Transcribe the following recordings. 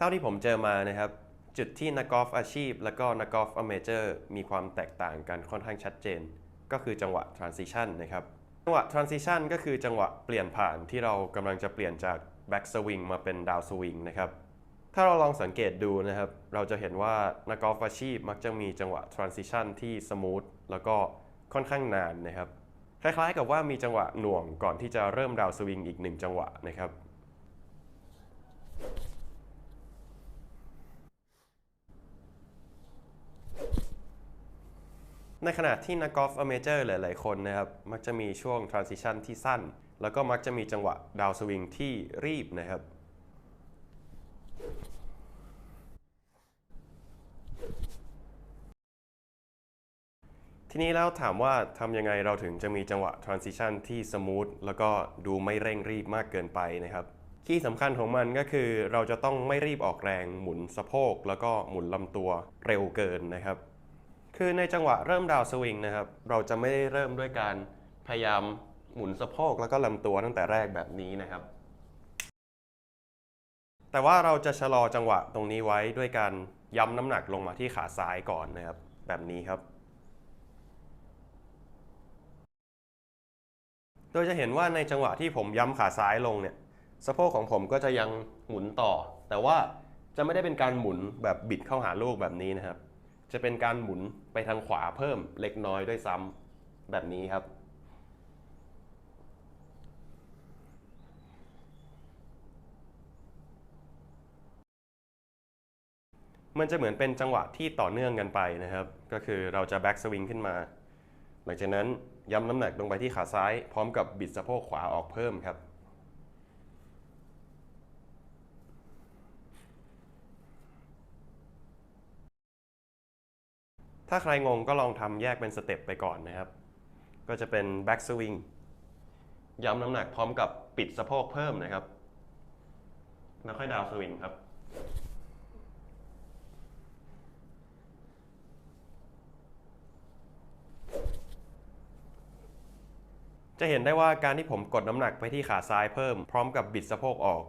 เท่าที่ผมเจอมานะครับ จุดที่นักกอล์ฟอาชีพ แล้วก็นักกอล์ฟอเมเจอร์มีความแตกต่างกันค่อนข้างชัดเจน ก็คือจังหวะ transition นะครับ จังหวะ transition ก็คือจังหวะเปลี่ยนผ่านที่เรากำลังจะเปลี่ยนจาก back swing มาเป็น down swing นะครับถ้าเราลองสังเกตดูนะครับ เราจะเห็นว่านักกอล์ฟอาชีพมักจะมีจังหวะ transition ที่ smooth แล้วก็ค่อนข้างนานนะครับ คล้ายๆกับว่ามีจังหวะหน่วงก่อนที่จะเริ่ม down swing อีกหนึ่งจังหวะนะครับ ในขณะที่นักกอล์ฟอเมเจอร์หลาย ๆ คนนะครับมักจะมีช่วง transition ที่สั้น แล้วก็มักจะมีจังหวะดาวสวิงที่รีบนะครับทีนี้แล้วถามว่าทำยังไงเราถึงจะมีจังหวะ transition ที่สมูทแล้วก็ดูไม่เร่งรีบมากเกินไปนะครับที่สำคัญของมันก็คือเราจะต้องไม่รีบออกแรงหมุนสะโพก แล้วก็หมุนลำตัวเร็วเกินนะครับ คือในจังหวะเริ่มดาวสวิงนะครับ เราจะไม่ได้เริ่มด้วยการพยายามหมุนสะโพกแล้วก็ลำตัวตั้งแต่แรกแบบนี้นะครับ แต่ว่าเราจะชะลอจังหวะตรงนี้ไว้ด้วยการย้ำน้ำหนักลงมาที่ขาซ้ายก่อนนะครับ แบบนี้ครับ โดยจะเห็นว่าในจังหวะที่ผมย้ำขาซ้ายลงเนี่ยสะโพกของผมก็จะยังหมุนต่อ แต่ว่าจะไม่ได้เป็นการหมุนแบบบิดเข้าหาลูกแบบนี้นะครับ จะเป็นการหมุนไปทางขวาเพิ่มเล็กน้อยด้วยซ้ำแบบนี้ครับ มันจะเหมือนเป็นจังหวะที่ต่อเนื่องกันไปนะครับ ก็คือเราจะแบ็กสวิงขึ้นมา หลังจากนั้นย้ำน้ำหนักลงไปที่ขาซ้าย พร้อมกับบิดสะโพกขวาออกเพิ่มครับ ถ้าใครงงก็ลองทำแยกเป็นสเต็ปไปก่อนนะครับ ก็จะเป็นแบ็กสวิงย้ำน้ำหนักพร้อมกับปิดสะโพกเพิ่มนะครับ แล้วค่อยดาวสวิงครับ จะเห็นได้ว่าการที่ผมกดน้ำหนักไปที่ขาซ้ายเพิ่ม พร้อมกับบิดสะโพกออก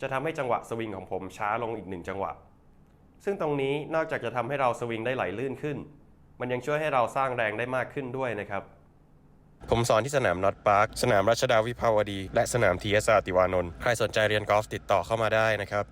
จะทำให้จังหวะสวิงของผมช้าลงอีกหนึ่งจังหวะซึ่งตรงนี้นอกจากจะทำให้เราสวิงได้ไหลลื่นขึ้น มันยังช่วยให้เราสร้างแรงได้มากขึ้นด้วยนะครับ ผมสอนที่สนามน็อตพาร์ค สนามรัชดาวิภาวดี และสนามทีเอสอาติวานนท์ ใครสนใจเรียนกอล์ฟติดต่อเข้ามาได้นะครับ